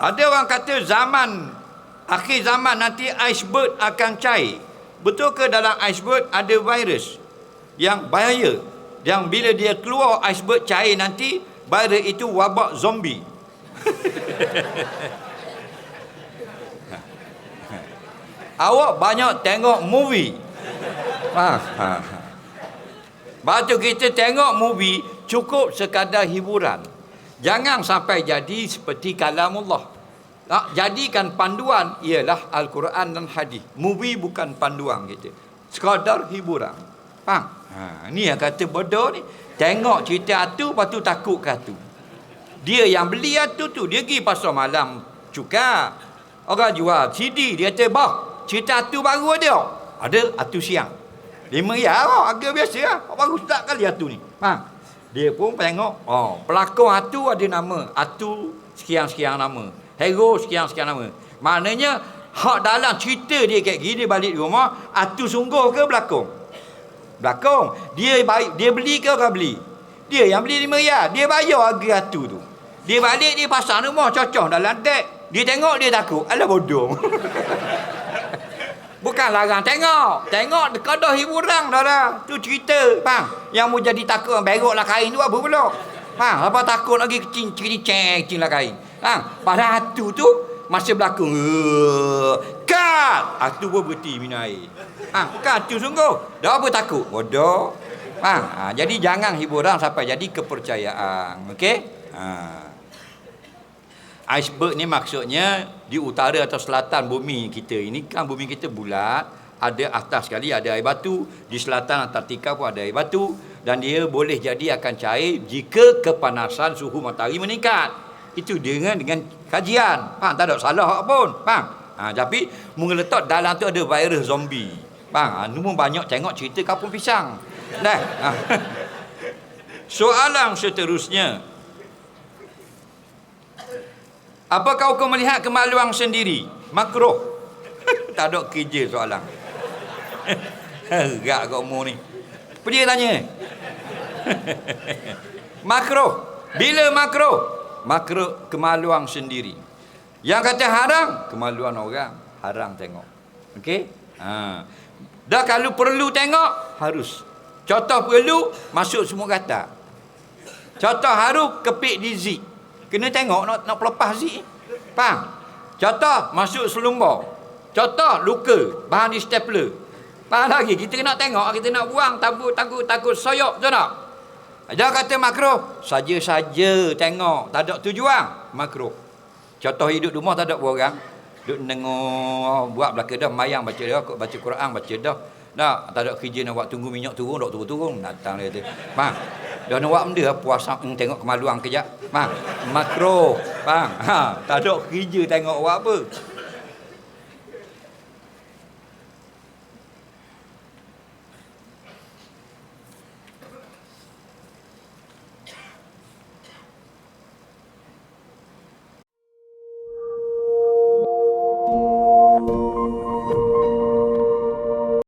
Ada orang kata zaman akhir zaman nanti iceberg akan cair. Betul ke dalam iceberg ada virus yang bahaya? Yang bila dia keluar iceberg cair nanti virus itu wabak zombie. Awak banyak tengok movie. Ha, ha, ha. Batu kita tengok movie cukup sekadar hiburan. Jangan sampai jadi seperti kalamullah. Tak jadikan panduan ialah Al-Quran dan hadis. Movie bukan panduan kita. Sekadar hiburan. Faham? Ha, ni yang kata bodoh ni. Tengok cerita tu, lepas tu takut ke tu. Dia yang beli tu tu, dia pergi pasar malam cuka. Orang jual CD, dia kata, bah, cerita tu baru ada. Ada atu siang. Lima ya, harga biasa lah. Baru start kali atu ni. Faham? Dia pun tengok, oh, pelakon atu ada nama. Atu sekian-sekian nama. Hero sekian-sekian nama. Maknanya, hak dalam cerita dia kayak gini balik rumah, atu sungguh ke belakang? Belakang. Dia baik, dia beli ke orang beli? Dia yang beli lima ya. Dia bayar harga atu tu. Dia balik, dia pasang rumah, cocok dalam dek. Dia tengok, dia takut. Alah bodoh. Bukan larang tengok. Tengok kadar hiburan dah dah. Tu cerita, faham? Yang mau jadi takut berok lah kain tu apa pula? Faham? Apa takut lagi kecil kecil kecil lah kain. Faham? Pada hatu tu masa berlakon. Kat! Hatu pun berhenti minum air. Ha, kat tu sungguh. Dah apa takut? Bodoh. Faham? Ha, jadi jangan hiburan sampai jadi kepercayaan. Okey? Ha. Iceberg ni maksudnya di utara atau selatan bumi kita. Ini kan bumi kita bulat, ada atas sekali ada air batu, di selatan Antartika pun ada air batu dan dia boleh jadi akan cair jika kepanasan suhu matahari meningkat. Itu dengan dengan kajian. Faham tak ada salah pun. Faham? Ha, tapi mengeletak dalam tu ada virus zombie. Faham? Ha, banyak tengok cerita kapung pisang. Dah. Ha. Soalan seterusnya. Apakah kau melihat kemaluan sendiri? Makruh. tak ada kerja soalan. Gak kau mu ni. Dia tanya? makruh. Bila makruh? Makruh kemaluan sendiri. Yang kata haram, kemaluan orang. Haram tengok. Okey? Ha. Dah kalau perlu tengok, harus. Contoh perlu, masuk semua kata. Contoh harus, kepik di zik. Kena tengok nak nak pelepas zik. Faham? Contoh masuk selumbar. Contoh luka bahan di stapler. Faham lagi kita nak tengok kita nak buang takut takut takut soyok tu tak? Dia kata makro saja-saja tengok tak ada tujuan makro. Contoh hidup rumah tak ada orang duk nengok buat belaka dah mayang baca dah baca Quran baca dah. Tak, tak ada kerja nak buat tunggu minyak turun, dok turun-turun. Datang dia tu. Faham? Dia nak buat benda puasa hmm, tengok kemaluan kejap. Faham? Makro. Faham? Ha, tak ada kerja tengok buat apa.